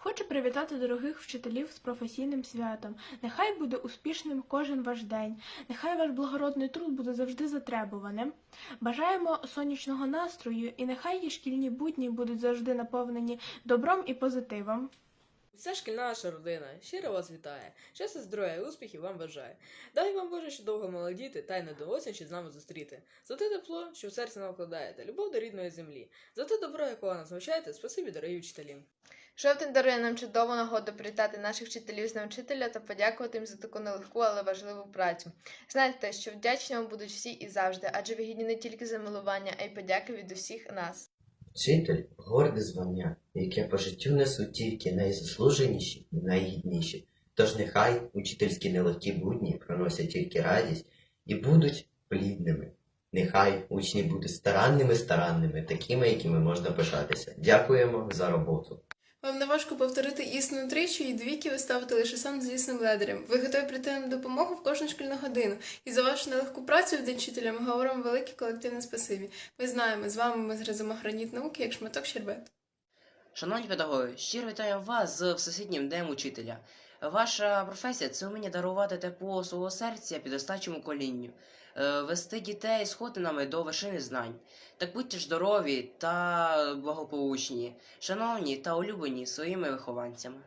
Хочу привітати дорогих вчителів з професійним святом. Нехай буде успішним кожен ваш день. Нехай ваш благородний труд буде завжди затребуваним. Бажаємо сонячного настрою, і нехай її шкільні будні будуть завжди наповнені добром і позитивом. Вся шкільна наша родина щиро вас вітає. Щастя, здоров'я і успіхів вам бажає. Дай вам Боже, що довго молодіти, та й не до осінь ще з нами зустріти. За те тепло, що в серці нам вкладаєте, любов до рідної землі. За те добро, якого нас навчаєте, спасибі, дорогі вчителі. Жовтень дарує нам чудову нагоду привітати наших вчителів з Днем вчителя та подякувати їм за таку нелегку, але важливу працю. Знайте, що вдячні вам будуть всі і завжди, адже ви гідні не тільки за милування, а й подяки від усіх нас. Вчитель горде звання, яке по життю несуть тільки найзаслуженіші і найгідніші. Тож нехай учительські нелегкі будні приносять тільки радість і будуть плідними. Нехай учні будуть старанними старанними, такими, якими можна пишатися. Дякуємо за роботу. Вам не важко повторити істину тричі і двійки ви ставите лише сам злісним ледарем. Ви готові прийти на допомогу в кожну шкільну годину. І за вашу нелегку працю в день вчителя ми говоримо велике колективне спасибі. Ми знаємо, з вами ми зразимо граніт науки, як шматок щербету. Шановні педагоги, щиро вітаю вас з Всесвітнім Днем Учителя. Ваша професія це вміння дарувати тепло свого серця підостачому колінню, е, вести дітей сходинами до вершини знань. Так будьте здорові та благополучні, шановні та улюблені своїми вихованцями.